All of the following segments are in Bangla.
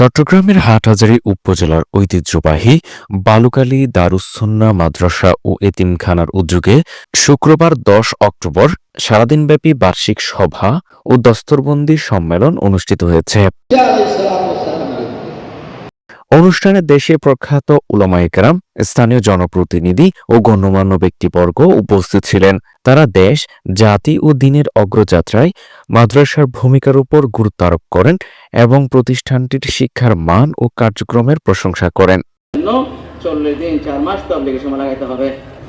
চট্টগ্রামের হাটহাজারী উপজেলার ঐতিহ্যবাহী বালুকালী দারুসুন্না মাদ্রাসা ও এতিমখানার উদ্যোগে শুক্রবার দশ অক্টোবর সারাদিনব্যাপী বার্ষিক সভা ও দস্তরবন্দি সম্মেলন অনুষ্ঠিত হয়েছে। অনুষ্ঠানে দেশে প্রখ্যাত উলামাইকরাম স্থানীয় জনপ্রতিনিধি ও গণ্যমান্য ব্যক্তিবর্গ উপস্থিত ছিলেন। তারা দেশ, জাতি ও দিনের অগ্রযাত্রায় মাদ্রাসার ভূমিকার উপর গুরুত্ব আরোপ করেন এবং প্রতিষ্ঠানটির শিক্ষার মান ও কার্যক্রমের প্রশংসা করেন। চল্লিশ দিন, চার মাস লাগাইতে হবে।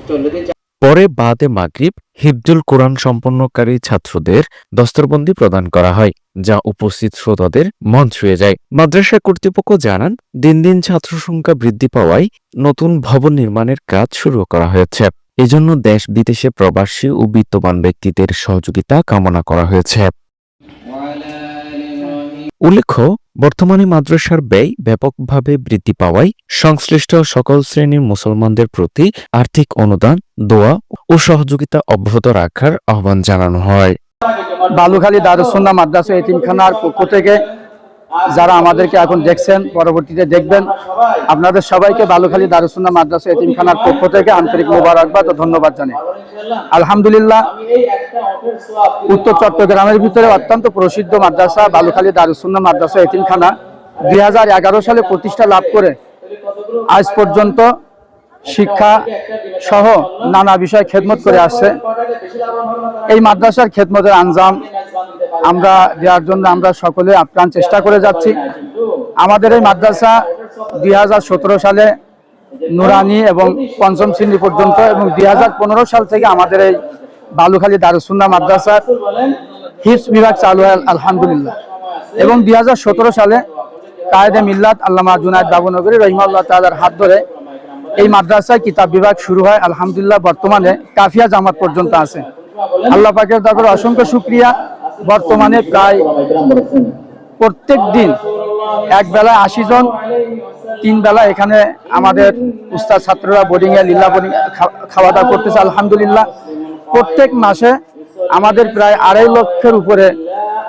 চল্লিশ দিন পরে বাদে মাগরিব হিফজুল কোরআন সম্পন্নকারী ছাত্রদের দস্তরবন্দি প্রদান করা হয়, যা উপস্থিত শ্রোতাদের মন ছুঁয়ে যায়। মাদ্রাসা কর্তৃপক্ষ জানান, দিন দিন ছাত্র সংখ্যা বৃদ্ধি পাওয়ায় নতুন ভবন নির্মাণের কাজ শুরু করা হয়েছে। এজন্য দেশ বিদেশে প্রবাসী ও বিত্তবান ব্যক্তিদের সহযোগিতা কামনা করা হয়েছে। উল্লেখ্য বর্তমানে মাদ্রাসার ব্যয় ব্যাপকভাবে বৃদ্ধি পাওয়ায় সংশ্লিষ্ট সকল শ্রেণির মুসলমানদের প্রতি আর্থিক অনুদান, দোয়া ও সহযোগিতা অব্যাহত রাখার আহ্বান জানানো হয়। বালুখালী দারুসন্না মাদ্রাসা এতিমখানার পক্ষ থেকে যারা আমাদেরকে এখন দেখছেন, পরবর্তীতে দেখবেন, আপনাদের সবাইকে বালুখালী দারুসন্না মাদ্রাসা এতিমখানার পক্ষ থেকে আন্তরিক মোবারকবাদ ও ধন্যবাদ জানাই। আলহামদুলিল্লাহ, উত্তর চট্টগ্রামের ভিতরে অত্যন্ত প্রসিদ্ধ মাদ্রাসা বালুখালী দারুসন্না মাদ্রাসা এতিমখানা। দুই সালে প্রতিষ্ঠা লাভ করে আজ পর্যন্ত শিক্ষা সহ নানা বিষয়ে খেদমত করে আসছে। এই মাদ্রাসার খেদমতের আঞ্জাম আমরা দেওয়ার জন্য আমরা সকলে আপ্রাণ চেষ্টা করে যাচ্ছি। আমাদের এই মাদ্রাসা দুই হাজার সতেরো সালে নুরানি এবং পঞ্চম শ্রেণি পর্যন্ত এবং দুই হাজার পনেরো সাল থেকে আমাদের এই বালুখালী দারুসুন্না মাদ্রাসার হিফস বিভাগ চালু হয়, আলহামদুলিল্লাহ। এবং দুই হাজার সতেরো সালে কায়েদে মিল্লাত আল্লামা জুনায়দ বাবুনগরী রহিমাল্লাহ তালার হাত ধরে এই মাদ্রাসায় কিতাব বিভাগ শুরু হয়, আলহামদুলিল্লাহ, বর্তমানে কাফিয়া জামাত পর্যন্ত আছে। আল্লাহ পাকের তাদের অসংখ্য শুক্রিয়া। বর্তমানে প্রায় প্রত্যেক দিন এক বেলা আশি জন, তিন বেলা এখানে আমাদের উস্তাদ ছাত্ররা বোর্ডিং এ লীলা বোর্ডিং খাওয়া দাওয়া করতেছে, আলহামদুলিল্লাহ। প্রত্যেক মাসে আমাদের প্রায় আড়াই লক্ষের উপরে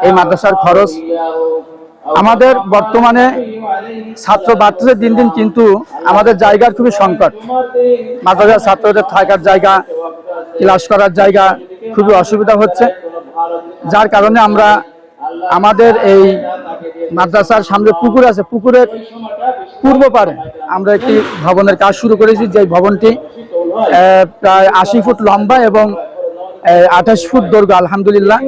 এই মাদ্রাসার খরচ। আমাদের বর্তমানে ছাত্র বাড়তেছে দিন দিন, কিন্তু আমাদের জায়গার খুবই সংকট। মাদ্রাসার ছাত্রদের থাকার জায়গা, ক্লাস করার জায়গা খুবই অসুবিধা হচ্ছে। যার কারণে আমরা আমাদের এই মাদ্রাসার সামনে পুকুর আছে, পুকুরের পূর্ব পারে আমরা একটি ভবনের কাজ শুরু করেছি যে ভবনটি প্রায় আশি ফুট লম্বা এবং আঠাশ ফুট দৈর্ঘ্য, আলহামদুলিল্লাহ।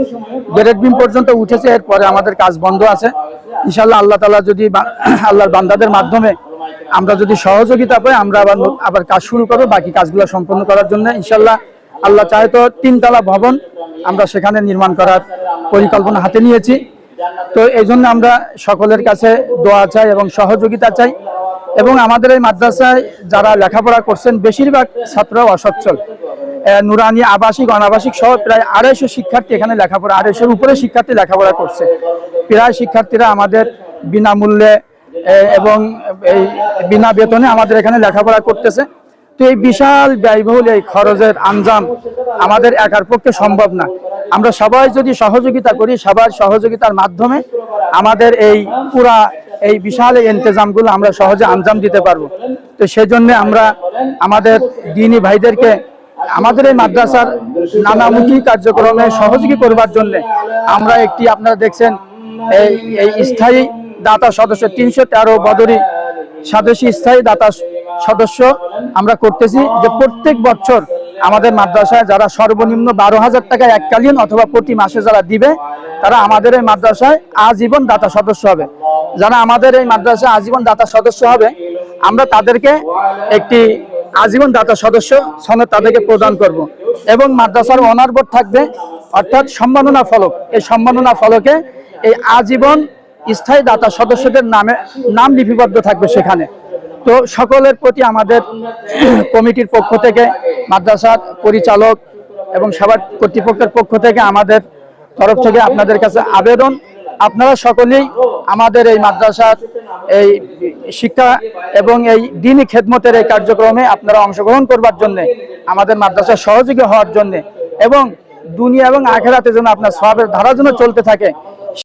গ্রেড বিম পর্যন্ত উঠেছে, এরপরে আমাদের কাজ বন্ধ আছে। ইনশাল্লাহ আল্লাহ তালা যদি আল্লাহর বান্দাদের মাধ্যমে আমরা যদি সহযোগিতা পাই, আমরা আবার আবার কাজ শুরু করব, বাকি কাজগুলো সম্পন্ন করার জন্য। ইনশাল্লাহ আল্লাহ চাহে তো তিনতলা ভবন আমরা সেখানে নির্মাণ করার পরিকল্পনা হাতে নিয়েছি। তো এই জন্য আমরা সকলের কাছে দোয়া চাই এবং সহযোগিতা চাই এবং আমাদের এই মাদ্রাসায় যারা লেখাপড়া করছেন, বেশিরভাগ ছাত্ররা অসচ্ছল। নুরানি আবাসিক, অনাবাসিক সহ প্রায় আড়াইশো শিক্ষার্থী এখানে লেখাপড়া, আড়াইশোর উপরে শিক্ষার্থী লেখাপড়া করছে। প্রায় শিক্ষার্থীরা আমাদের বিনামূল্যে এবং এই বিনা বেতনে আমাদের এখানে লেখাপড়া করতেছে। তো এই বিশাল ব্যয়বহুল এই খরচের আঞ্জাম আমাদের একার পক্ষে সম্ভব না। আমরা সবাই যদি সহযোগিতা করি, সবার সহযোগিতার মাধ্যমে আমাদের এই পুরা এই বিশাল ইন্তজামগুলো আমরা সহজে আঞ্জাম দিতে পারব। তো সেজন্য আমরা আমাদের দিনী ভাইদেরকে আমাদের এই মাদ্রাসার নানামুখী কার্যক্রমে সহযোগী করবার জন্য আমরা একটি, আপনারা দেখছেন, এই এই স্থায়ী দাতা সদস্য তিনশো তেরো বদরি স্বদেশী স্থায়ী দাতা সদস্য আমরা করতেছি যে প্রত্যেক বছর আমাদের মাদ্রাসায় যারা সর্বনিম্ন বারো হাজার টাকা এককালীন অথবা প্রতি মাসে যারা দিবে, তারা আমাদের এই মাদ্রাসায় আজীবন দাতা সদস্য হবে। যারা আমাদের এই মাদ্রাসায় আজীবন দাতা সদস্য হবে, আমরা তাদেরকে একটি আজীবন দাতা সদস্য সনদ তাদেরকে প্রদান করব। এবং মাদ্রাসার অনার থাকবে, অর্থাৎ সম্মাননা ফলক। এই সম্মাননা ফলকে এই আজীবন স্থায়ী দাতা সদস্যদের নামে নাম লিপিবদ্ধ থাকবে সেখানে। তো সকলের প্রতি আমাদের কমিটির পক্ষ থেকে মাদ্রাসার পরিচালক এবং সবার কর্তৃপক্ষের পক্ষ থেকে আমাদের তরফ থেকে আপনাদের কাছে আবেদন। আপনারা সকলেই আমাদের এই মাদ্রাসার এই শিক্ষা এবং এই দিনই খেদমতের এই কার্যক্রমে আপনারা অংশগ্রহণ করবার জন্য, আমাদের মাদ্রাসা সহযোগী হওয়ার জন্য এবং দুনিয়া এবং আখেরাতে যেন আপনার সবের ধারা যেন চলতে থাকে